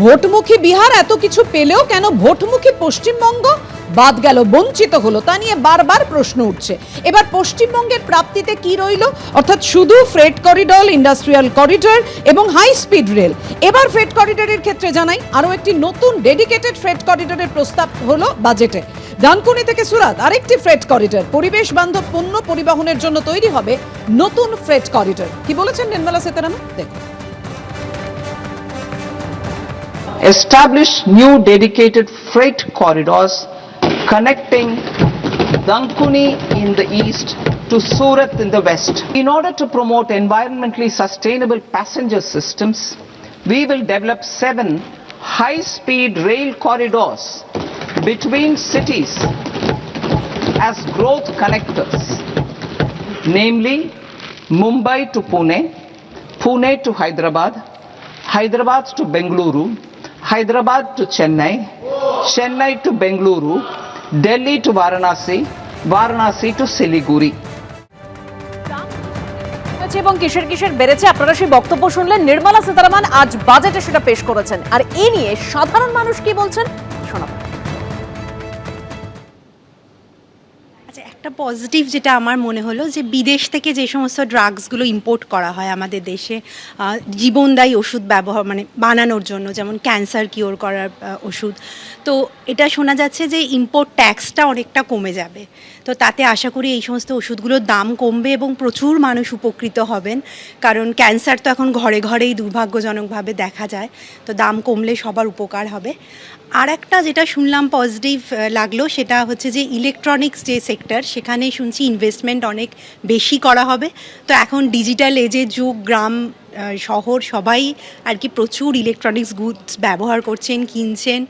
ভোটমুখী বিহার এত কিছু পেলেও কেন ভোটমুখী পশ্চিমবঙ্গ? বাদ গেল, বঞ্চিত হলো, তা নিয়ে বারবার প্রশ্ন উঠছে। এবার পশ্চিমবঙ্গের প্রাপ্তিতে কি রইল? অর্থাৎ শুধু ফ্রেড করিডর, ইন্ডাস্ট্রিয়াল করিডর এবং হাই স্পিড রেল। এবার ফ্রেট করিডরের ক্ষেত্রে জানাই, আরও একটি নতুন ডেডিকেটেড ফ্রেট করিডরের প্রস্তাব হলো বাজেটে। ডানকুনি থেকে সুরাত, আরেকটি ফ্রেট করিডর। পরিবেশ বান্ধব পণ্য পরিবহনের জন্য তৈরি হবে নতুন ফ্রেট করিডর। কি বলেছেন নির্মলা সীতারামন? দেখুন। Establish new dedicated freight corridors connecting Dankuni in the east to Surat in the west. In order to promote environmentally sustainable passenger systems, we will develop seven high-speed rail corridors between cities as growth connectors, namely Mumbai to Pune, Pune to Hyderabad, Hyderabad to Bengaluru, Hyderabad to Chennai, Chennai to Bengaluru, Delhi to Varanasi, Varanasi to Siliguri. হয়েছে এবং কিসের কিসের বেড়েছে আপনারা সেই বক্তব্য শুনলেন। নির্মলা সীতারামন আজ বাজেটে সেটা পেশ করেছেন। আর এ নিয়ে সাধারণ মানুষ কি বলছেন? শোনাবো। একটা পজিটিভ যেটা আমার মনে হলো যে বিদেশ থেকে যে সমস্ত ড্রাগসগুলো ইম্পোর্ট করা হয় আমাদের দেশে জীবনদায়ী ওষুধ ব্যবহার মানে বানানোর জন্য, যেমন ক্যান্সার কিওর করার ওষুধ। তো এটা শোনা যাচ্ছে যে ইম্পোর্ট ট্যাক্সটা অনেকটা কমে যাবে। তো তাতে আশা করি এই সমস্ত ওষুধগুলোর দাম কমবে এবং প্রচুর মানুষ উপকৃত হবেন। কারণ ক্যান্সার তো এখন ঘরে ঘরেই দুর্ভাগ্যজনকভাবে দেখা যায়। তো দাম কমলে সবার উপকার হবে। আর একটা যেটা শুনলাম পজিটিভ লাগল সেটা হচ্ছে যে ইলেকট্রনিক্স যে সেক্টর সেখানে শুনছি ইনভেস্টমেন্ট অনেক বেশি করা হবে। তো এখন ডিজিটাল এজের যুগ, গ্রাম শহর, সবাই আর কি প্রচুর ইলেকট্রনিক্স গুডস ব্যবহার করছেন, কিনছেন।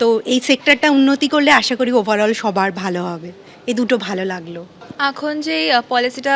তো এই সেক্টরটা উন্নতি করলে আশা করি ওভারঅল সবার ভালো হবে। এ দুটো ভালো লাগল। এখন যে পলিসিটা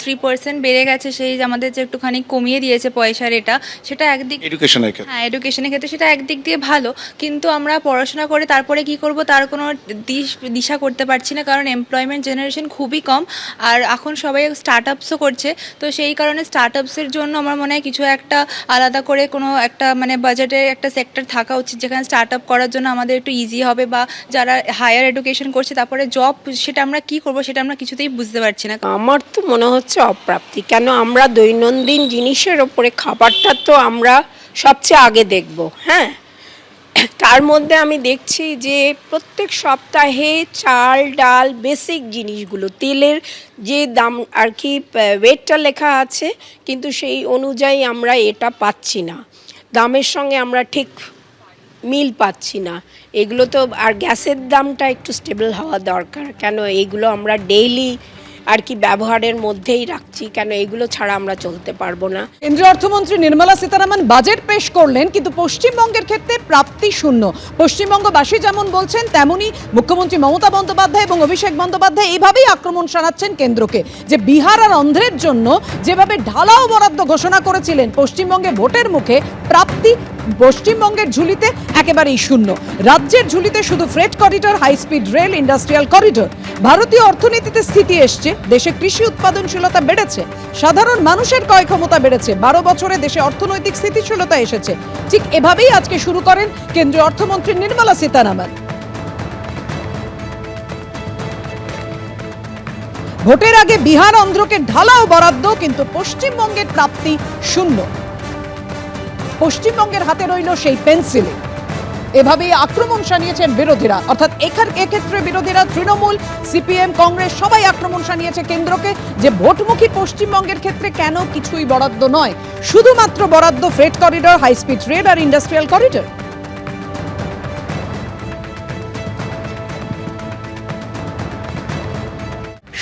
থ্রি পার্সেন্ট বেড়ে গেছে সেই যে আমাদের যে একটুখানি কমিয়ে দিয়েছে পয়সার এটা সেটা একদিক এডুকেশনের ক্ষেত্রে। হ্যাঁ এডুকেশনের ক্ষেত্রে সেটা একদিক দিয়ে ভালো কিন্তু আমরা পড়াশোনা করে তারপরে কি করব তার কোনো দিশ দিশা করতে পারছি না কারণ এমপ্লয়মেন্ট জেনারেশন খুবই কম আর এখন সবাই স্টার্ট আপসও করছে তো সেই কারণে স্টার্ট আপসের জন্য আমার মনে হয় কিছু একটা আলাদা করে কোনো একটা মানে বাজেটের একটা সেক্টর থাকা উচিত যেখানে স্টার্ট আপ করার জন্য আমাদের একটু ইজি হবে বা যারা হায়ার এডুকেশন করছে তারপরে জব সেটা আমরা কি করব সেটা আমরা কিছুতেই বুঝতে পারছি না। আমার তো মনে হচ্ছে অপ্রাপ্তি। কেন আমরা দৈনন্দিন জিনিসের ওপরে খাবারটা তো আমরা সবচেয়ে আগে দেখব হ্যাঁ? তার মধ্যে আমি দেখছি যে প্রত্যেক সপ্তাহে চাল, ডাল বেসিক জিনিসগুলো, তেলের যে দাম আর কি ওয়েটটা লেখা আছে, কিন্তু সেই অনুযায়ী আমরা এটা পাচ্ছি না। দামের সঙ্গে আমরা ঠিক মিল পাচ্ছি না। এগুলো তো, আর গ্যাসের দামটা একটু স্টেবল হওয়া দরকার। কেন এইগুলো আমরা ডেইলি আর কি ব্যবহারের মধ্যেই রাখছি, কেন এগুলো ছাড়া আমরা চলতে পারব না? কেন্দ্রীয় অর্থমন্ত্রী নির্মলা সীতারামন বাজেট পেশ করলেন, কিন্তু পশ্চিমবঙ্গের ক্ষেত্রে প্রাপ্তি শূন্য। পশ্চিমবঙ্গবাসী যেমন বলছেন, তেমনি মুখ্যমন্ত্রী মমতা বন্দ্যোপাধ্যায় এবং অভিষেক বন্দ্যোপাধ্যায় এইভাবেই আক্রমণ শানাচ্ছেন কেন্দ্রকে। যে বিহার আর অন্ধ্রের জন্য যেভাবে ঢালাও বরাদ্দ ঘোষণা করেছিলেন, পশ্চিমবঙ্গে ভোটের মুখে প্রাপ্তি পশ্চিমবঙ্গের ঝুলিতে একেবারেই শূন্য। রাজ্যের ঝুলিতে শুধু freight corridor high speed rail, industrial corridor. ভারতীয় অর্থনীতিতে স্থিতি এসছে, দেশে কৃষি উৎপাদনশীলতা বেড়েছে, সাধারণ মানুষের ক্রয় ক্ষমতা বেড়েছে, বারো বছরে দেশে অর্থনৈতিক স্থিতিশীলতা এসেছে। ঠিক এভাবেই আজকে শুরু করেন কেন্দ্রীয় অর্থমন্ত্রী নির্মলা সীতারামন। ভোটের আগে বিহার, অন্ধ্রকে ঢালাও বরাদ্দ, কিন্তু পশ্চিমবঙ্গের প্রাপ্তি শূন্য। পশ্চিমবঙ্গের হাতে রইল সেই পেন্সিলে। এভাবেই আক্রমণ শানিয়েছেন বিরোধীরা। অর্থাৎ এখান, এক্ষেত্রে বিরোধীরা তৃণমূল, সিপিএম, কংগ্রেস, সবাই আক্রমণ শানিয়েছে কেন্দ্রকে যে ভোটমুখী পশ্চিমবঙ্গের ক্ষেত্রে কেন কিছুই বরাদ্দ নয়। শুধুমাত্র বরাদ্দ freight corridor high speed rail আর ইন্ডাস্ট্রিয়াল করিডর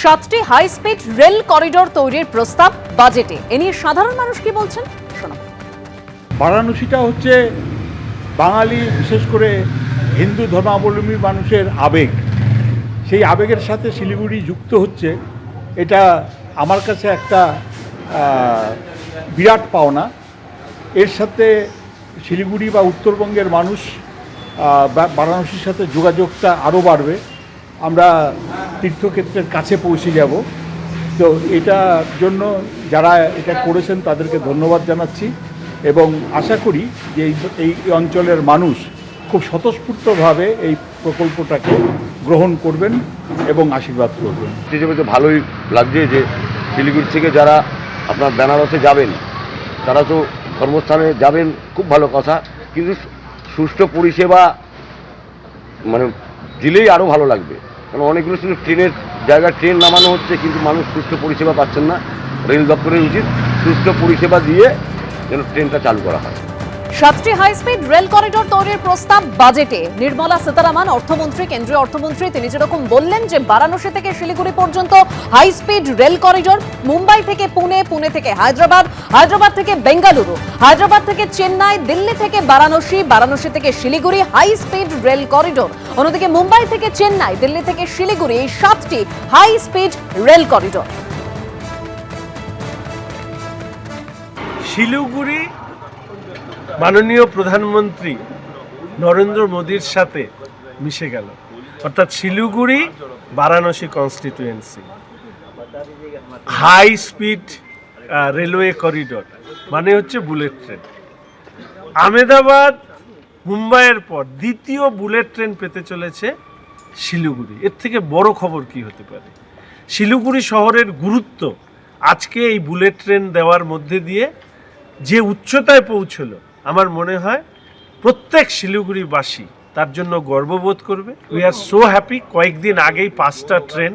সাতটি হাই স্পিড রেল করিডোর তৈরির প্রস্তাব বাজেটে। এ নিয়ে সাধারণ মানুষ কি বলছেন? বারাণসীটা হচ্ছে বাঙালি, বিশেষ করে হিন্দু ধর্মাবলম্বী মানুষের আবেগ। সেই আবেগের সাথে শিলিগুড়ি যুক্ত হচ্ছে, এটা আমার কাছে একটা বিরাট পাওনা। এর সাথে শিলিগুড়ি বা উত্তরবঙ্গের মানুষ বারাণসীর সাথে যোগাযোগটা আরও বাড়বে। আমরা তীর্থক্ষেত্রের কাছে পৌঁছে যাব। তো এটার জন্য যারা এটা করেছেন, তাদেরকে ধন্যবাদ জানাচ্ছি। এবং আশা করি যে এই অঞ্চলের মানুষ খুব স্বতঃস্ফূর্তভাবে এই প্রকল্পটাকে গ্রহণ করবেন এবং আশীর্বাদ করবেন। হিসেবে ভালোই লাগছে যে শিলিগুড়ি থেকে যারা আপনার বেনারসে যাবেন, তারা তো কর্মস্থানে যাবেন, খুব ভালো কথা। কিন্তু সুষ্ঠু পরিষেবা মানে দিলেই আরও ভালো লাগবে। কারণ অনেকগুলো শুধু ট্রেনের জায়গায় ট্রেন নামানো হচ্ছে, কিন্তু মানুষ সুষ্ঠু পরিষেবা পাচ্ছেন না। রেল দপ্তরের উচিত সুষ্ঠু পরিষেবা দিয়ে যেন ট্রেনটা চালু করা হয়। সাতটি হাই স্পিড রেল করিডোর তৈরির প্রস্তাব বাজেটে নির্মলা সীতারামন, অর্থমন্ত্রী, কেন্দ্রীয় অর্থমন্ত্রী, তিনি যেরকম বললেন যে বারাণসী থেকে শিলিগুড়ি পর্যন্ত high speed rail corridor Mumbai থেকে পুনে পুনে থেকে হায়দ্রাবাদ হায়দ্রাবাদ থেকে বেঙ্গালুরু, হায়দ্রাবাদ থেকে চেন্নাই, দিল্লি থেকে বারাণসী বারাণসী থেকে Siliguri high speed rail corridor অন্যদিকে মুম্বাই থেকে চেন্নাই, দিল্লি থেকে শিলিগুড়ি এই সাতটি high speed rail corridor Siliguri মাননীয় প্রধানমন্ত্রী নরেন্দ্র মোদীর সাথে মিশে গেল। অর্থাৎ Siliguri Varanasi constituency high speed railway corridor মানে হচ্ছে বুলেট ট্রেন আমেদাবাদ মুম্বাইয়ের পর দ্বিতীয় বুলেট ট্রেন পেতে চলেছে শিলিগুড়ি। এর থেকে বড় খবর কি হতে পারে? শিলিগুড়ি শহরের গুরুত্ব আজকে এই বুলেট ট্রেন দেওয়ার মধ্যে দিয়ে যে উচ্চতায় পৌঁছলো, আমার মনে হয় প্রত্যেক শিলিগুড়িবাসী তার জন্য গর্ববোধ করবে। উই আর সো হ্যাপি কয়েকদিন আগেই পাঁচটা ট্রেন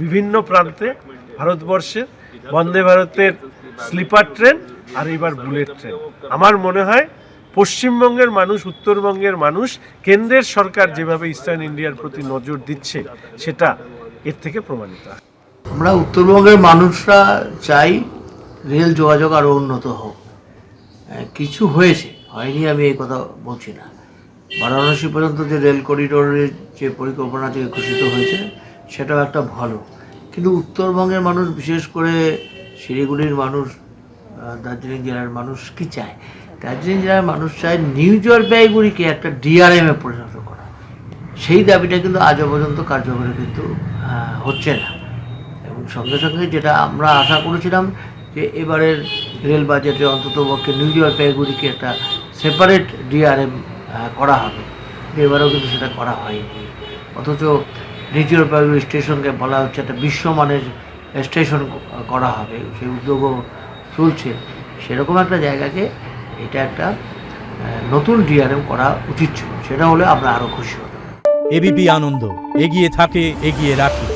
বিভিন্ন প্রান্তে ভারতবর্ষের, বন্দে ভারতের স্লিপার ট্রেন আর এবার বুলেট ট্রেন। আমার মনে হয় পশ্চিমবঙ্গের মানুষ, উত্তরবঙ্গের মানুষ, কেন্দ্রের সরকার যেভাবে ইস্টার্ন ইন্ডিয়ার প্রতি নজর দিচ্ছে, সেটা এর থেকে প্রমাণিত আমরা উত্তরবঙ্গের মানুষরা চাই রেল যোগাযোগ আরও উন্নত হোক। কিছু হয়েছে। হয়নি আমি এই কথা বলছি না। বারাণসী পর্যন্ত যে রেল করিডোরের যে পরিকল্পনা থেকে ঘোষিত হয়েছে, সেটাও একটা ভালো। কিন্তু উত্তরবঙ্গের মানুষ, বিশেষ করে শিলিগুড়ির মানুষ দার্জিলিং জেলার মানুষ কি চায়? দার্জিলিং জেলার মানুষ চায় নিউ জলপাইগুড়িকে একটা ডিআরএমে পরিণত করা। সেই দাবিটা কিন্তু আজও পর্যন্ত কার্যকরী কিন্তু হচ্ছে না। এবং সঙ্গে সঙ্গে যেটা আমরা আশা করেছিলাম যে এবারের রেল বাজেটে অন্তত পক্ষে নিউ জলপাইগুড়িকে একটা সেপারেট ডিআরএম করা হবে। এবারেও কিন্তু সেটা করা হয়নি। অথচ নিউ জলপাইগুড়ি স্টেশনকে বলা হচ্ছে একটা বিশ্বমানের স্টেশন করা হবে। সেই উদ্যোগও চলছে। সেরকম একটা জায়গাকে এটা একটা নতুন ডিআরএম করা উচিত ছিল। সেটা হলে আমরা আরও খুশি হতাম। এবিপি আনন্দ। এগিয়ে থাকে, এগিয়ে রাখে।